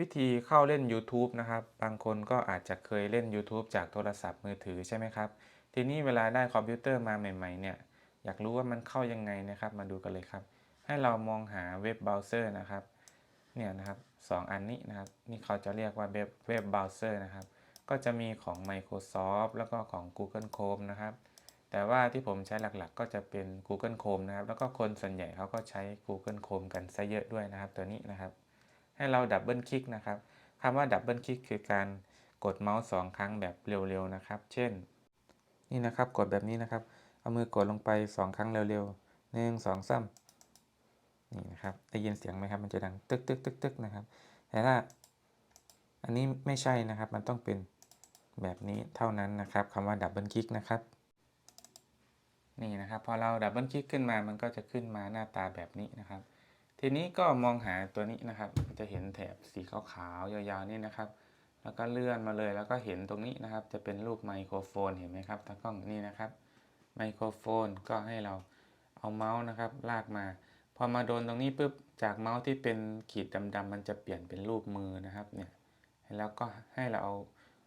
วิธีเข้าเล่น YouTube นะครับ บางคนก็อาจจะเคยเล่น YouTube จากโทรศัพท์มือถือใช่ไหมครับ ทีนี้เวลาได้คอมพิวเตอร์มาใหม่ ๆ เนี่ย อยากรู้ว่ามันเข้ายังไงนะครับ มาดูกันเลยครับ ให้เรามองหาเว็บเบราว์เซอร์นะครับ เนี่ยนะครับสองอันนี้นะครับ นี่เขาจะเรียกว่าเว็บเว็บเบราว์เซอร์นะครับ ก็จะมีของ Microsoft แล้วก็ของ Google Chrome นะครับ แต่ว่าที่ผมใช้หลักๆ ก็จะเป็น Google Chrome นะครับ แล้วก็คนส่วนใหญ่เขาก็ใช้ Google Chrome กันซะเยอะด้วยนะครับ ตัวนี้นะครับ ให้เราดับเบิลคลิกนะครับคำว่าดับเบิลคลิกคือการกดเมาส์สองครั้งแบบเร็วๆนะครับ เช่น นี่นะครับกดแบบนี้นะครับ เอามือกดลงไป 2 ครั้งเร็วๆหนึ่งสองสามนี่นะครับได้ยินเสียงไหมครับ มันจะดังตึกตึกตึกตึกนะครับ แต่ถ้าอันนี้ไม่ใช่นะครับ มันต้องเป็นแบบนี้เท่านั้นนะครับคำว่าดับเบิลคลิกนะครับ นี่นะครับ พอเราดับเบิลคลิกขึ้นมา มันก็จะขึ้นมาหน้าตาแบบนี้นะครับ ทีนี้ก็มองหาตัวนี้นะครับ จะเห็นแถบสีขาวๆยาวๆนี่นะครับ แล้วก็เลื่อนมาเลยแล้วก็เห็นตรงนี้นะครับ จะเป็นรูปไมโครโฟนเห็นไหมครับตากล้องนี่นะครับ ไมโครโฟนก็ให้เราเอาเมาส์นะครับ ลากมา พอมาโดนตรงนี้ปุ๊บจากเมาส์ที่เป็นขีดดำๆมันจะเปลี่ยนเป็นรูปมือนะครับเนี่ยแล้วก็ให้เราเอา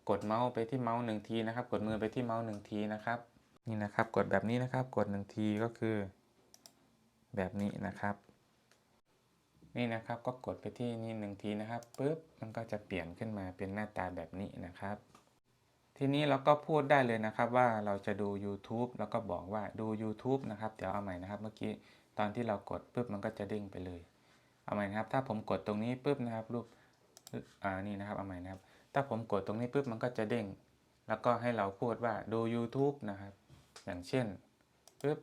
กดเมาส์ไปที่เมาส์หนึ่งทีนะครับ กดมือไปที่เมาส์หนึ่งทีนะครับนี่นะครับ กดแบบนี้นะครับ กดหนึ่งทีก็คือ แบบนี้นะครับ นี่นะครับก็กดไปที่นี่หนึ่งทีนะครับปุ๊บมันก็จะเปลี่ยนขึ้นมาเป็นหน้าตาแบบนี้นะครับ ทีนี้เราก็พูดได้เลยนะครับว่าเราจะดู YouTube แล้วก็บอกว่าดู YouTube นะครับเดี๋ยวเอาใหม่นะครับ เมื่อกี้ตอนที่เรากดปุ๊บมันก็จะเด้งไปเลย เอาใหม่นะครับ ถ้าผมกดตรงนี้ปุ๊บนะครับรูปอ่านี่นะครับเอาใหม่นะครับ ถ้าผมกดตรงนี้ปุ๊บมันก็จะเด้ง แล้วก็ให้เราพูดว่าดู YouTube นะครับ อย่างเช่นปุ๊บ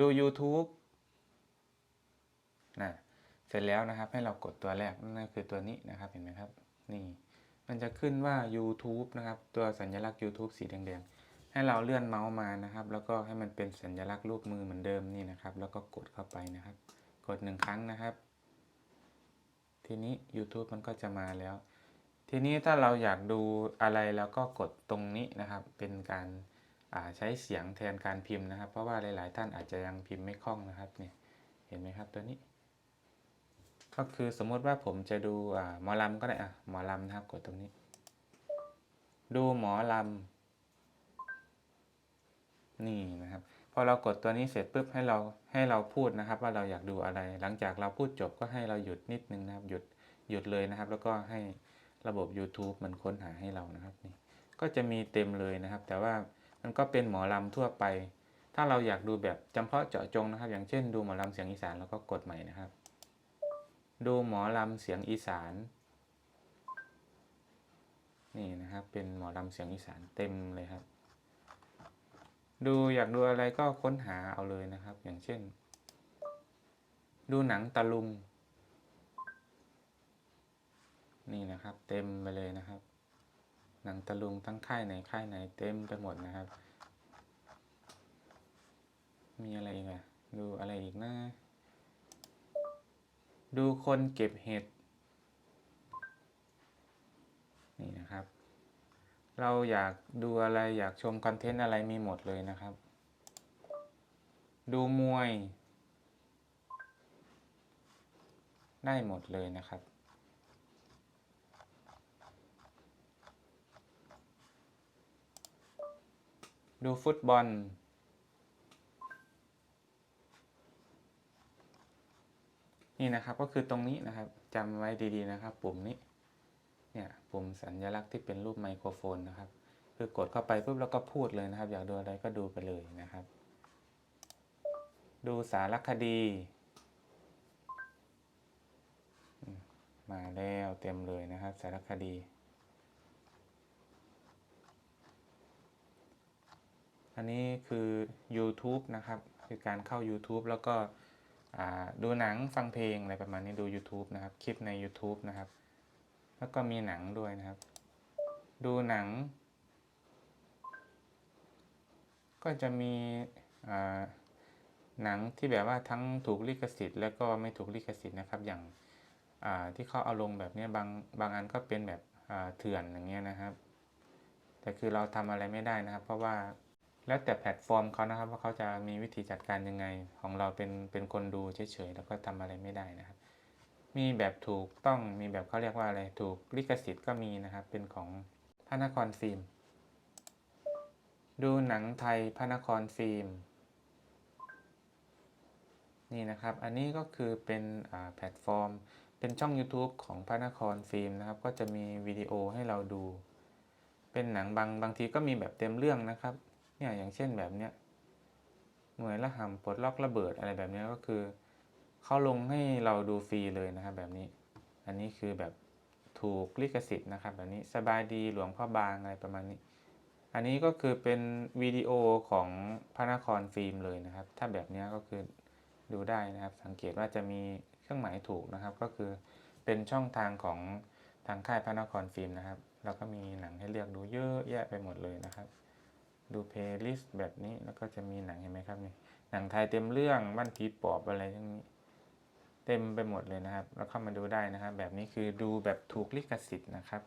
ดู YouTube นะ เสร็จแล้วนะครับให้เรากดตัวแรกนั่นคือตัวนี้นะครับเห็นไหมครับนี่มันจะขึ้นว่า YouTube นะครับ ตัวสัญลักษณ์ YouTube สีแดงๆ ให้เราเลื่อนเมาส์มานะครับ แล้วก็ให้มันเป็นสัญลักษณ์รูปมือเหมือนเดิมนี่นะครับ แล้วก็กดเข้าไปนะครับ กดหนึ่งครั้งนะครับ ทีนี้ YouTube มันก็จะมาแล้ว ทีนี้ถ้าเราอยากดูอะไรเราก็กดตรงนี้นะครับ เป็นการใช้เสียงแทนการพิมพ์นะครับ เพราะว่าหลาย ๆ ท่านอาจจะยังพิมพ์ไม่คล่องนะครับเนี่ยเห็นไหมครับตัวนี้ ก็คือสมมติว่าผมจะดูหมอลำก็ได้อะหมอลำนะครับกดตรงนี้ ดูหมอลำนี่นะครับพอเรากดตัวนี้เสร็จปุ๊บให้เราให้เราพูดนะครับ ว่าเราอยากดูอะไร หลังจากเราพูดจบก็ให้เราหยุดนิดนึงนะครับ หยุดหยุดเลยนะครับ แล้วก็ให้ระบบ YouTube มันค้นหาให้เรานะครับนี่ก็จะมีเต็มเลยนะครับ แต่ว่ามันก็เป็นหมอลำทั่วไป ถ้าเราอยากดูแบบจำเพาะเจาะจงนะครับ อย่างเช่น ดูหมอลำเสียงอีสานเราก็กดใหม่นะครับ ดูหมอลำเสียงอีสาน นี่นะครับ เป็นหมอลำเสียงอีสานเต็มเลยครับ ดูอยากดูอะไรก็ค้นหาเอาเลยนะครับ อย่างเช่น ดูหนังตะลุง นี่นะครับ เต็มไปเลยนะครับ หนังตะลุงทั้งค่ายไหนค่ายไหนเต็มไปหมดนะครับ มีอะไรอีกอะดูอะไรอีกนะ ดูคนเก็บเห็ด นี่นะครับ เราอยากดูอะไรอยากชมคอนเทนต์อะไรมีหมดเลยนะครับ ดูมวย ได้หมดเลยนะครับ ดูฟุตบอล นี่นะครับก็คือตรงนี้นะครับจำไว้ดีๆนะครับ ปุ่มนี้เนี่ยปุ่มสัญลักษณ์ที่เป็นรูปไมโครโฟนนะครับ คือกดเข้าไปปุ๊บแล้วก็พูดเลยนะครับ อยากดูอะไรก็ดูไปเลยนะครับ ดูสารคดี มาแล้วเต็มเลยนะครับ สารคดี อันนี้คือ YouTube นะครับ คือการเข้า YouTube แล้วก็ ดูหนังฟังเพลงอะไรประมาณนี้ดู YouTube นะครับ คลิปใน YouTube นะครับ แล้วก็มีหนังด้วยนะครับ ดูหนัง ก็จะมีหนังที่แบบว่าทั้งถูกลิขสิทธิ์ แล้วก็ไม่ถูกลิขสิทธิ์นะครับ อย่างที่เขาเอาลงแบบนี้บางบางอันก็เป็นแบบเถื่อนอย่างเงี้ยนะครับ แต่คือเราทำอะไรไม่ได้นะครับ เพราะว่า แล้วแต่แพลตฟอร์มเขานะครับว่าเขาจะมีวิธีจัดการยังไง ของเราเป็นเป็นคนดูเฉยๆแล้วก็ทำอะไรไม่ได้นะครับ มีแบบถูกต้องมีแบบเขาเรียกว่าอะไรถูกลิขสิทธิ์ก็มีนะครับ เป็นของพระนครฟิล์มดูหนังไทยพระนครฟิล์มนี่นะครับ อันนี้ก็คือเป็นแพลตฟอร์ม เป็นช่อง YouTube ของพระนครฟิล์มนะครับ ก็จะมีวิดีโอให้เราดู เป็นหนังบางบางทีก็มีแบบเต็มเรื่องนะครับ เนี่ยอย่างเช่นแบบเนี้ยหน่วยละหำปลดล็อกระเบิดอะไรแบบนี้ก็คือเขาลงให้เราดูฟรีเลยนะครับแบบนี้ อันนี้คือแบบถูกลิขสิทธิ์นะครับแบบนี้สบายดีหลวงพ่อบางอะไรประมาณนี้ อันนี้ก็คือเป็นวิดีโอของพระนครฟิล์มเลยนะครับ ถ้าแบบนี้ก็คือดูได้นะครับสังเกตว่าจะมีเครื่องหมายถูกนะครับ ก็คือเป็นช่องทางของทางค่ายพระนครฟิล์มนะครับ แล้วก็มีหนังให้เลือกดูเยอะแยะไปหมดเลยนะครับ ดูเพลย์ลิสต์แบบนี้แล้วก็จะมีหนังเห็นไหมครับนี่หนังไทยเต็มเรื่องบ้านผีปอบอะไรทั้งนี้ เต็มไปหมดเลยนะครับ แล้วเข้ามาดูได้นะครับ แบบนี้คือดูแบบถูกลิขสิทธิ์นะครับ